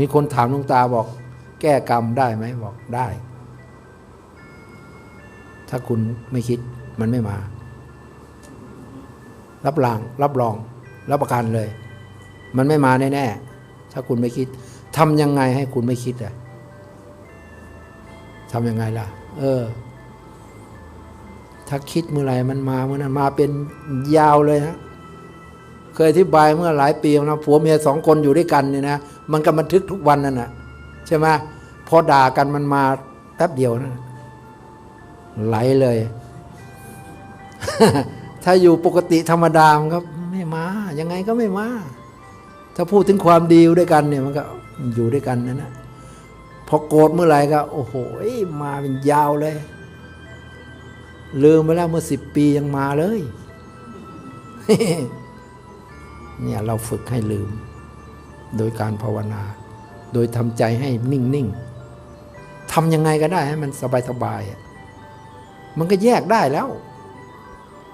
มีคนถามหลวงตาบอก แก้กรรมได้ไหมบอกได้ ถ้าคุณไม่คิดมันไม่มา รับราง รับรอง รับประกันเลย มันไม่มาแน่ๆถ้าคุณไม่คิดทำยังไงให้คุณไม่คิดอะทำยังไงล่ะ เออ ถ้าคิดเมื่อไหร่มันมาเมื่อนั้นมาเป็นยาวเลยนะ ยอธิบายเมื่อหลายปีนะผัวเมียสองคนอยู่ด้วยกันเนี่ยนะมันก็บันทึกทุกวันนั่นนะใช่ไหมพอด่ากันมันมาแป๊บเดียวนะไหลเลย ถ้าอยู่ปกติธรรมดามันก็ไม่มา ยังไงก็ไม่มา ถ้าพูดถึงความดีด้วยกันเนี่ยมันก็อยู่ด้วยกันนั่นนะพอโกรธเมื่อไหร่ก็ โอ้โหมาเป็นยาวเลย ลืมไปแล้วเมื่อสิบปียังมาเลย เนี่ยเราฝึกให้ลืม โดยการภาวนา โดยทำใจให้นิ่ง ๆทำยังไงก็ได้ให้มันสบายๆมันก็แยกได้แล้ว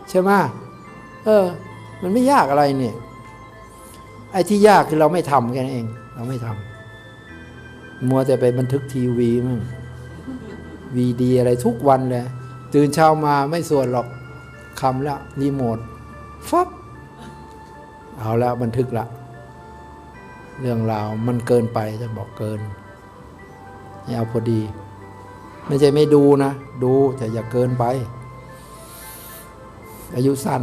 ใช่ไหมเออ มันไม่ยากอะไรเนี่ยไอ้ที่ยากคือเราไม่ทำแค่นั้นเอง เราไม่ทำมัวแต่ไปบันทึกทีวีมั่งวีดีอะไรทุกวันเลยตื่นเช้ามาไม่สวดหรอกคำละรีโมทฟับ เอาแล้วบันทึกละ เรื่องราวมันเกินไปจะบอกเกินให้เอาพอดี ไม่ใช่ไม่ดูนะ ดูแต่อย่าเกินไป อายุสั้น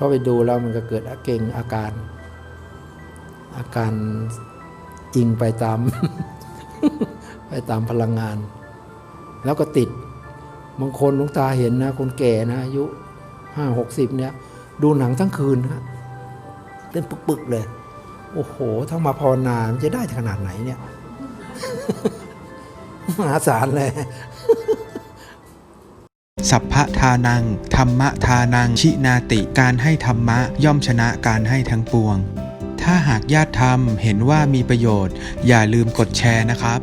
พราะไปดูแล้วมันก็เกิดอาเกงอาการ อาการอิงไปตาม ไปตามพลังงาน แล้วก็ติดบางคนลุงตาเห็นนะ คนแก่นะอายุห้าหกสิบเนี่ย ดูหนังทั้งคืนนะเป็นปึกๆเลย โอ้โหถ้ามาภาวนานจะได้ขนาดไหนเนี่ยมหาศาลเลย สัพพทานัง ธรรมทานัง ชินาติ การให้ธรรมะ ย่อมชนะการให้ทั้งปวง ถ้าหากญาติธรรมเห็นว่ามีประโยชน์ อย่าลืมกดแชร์นะครับ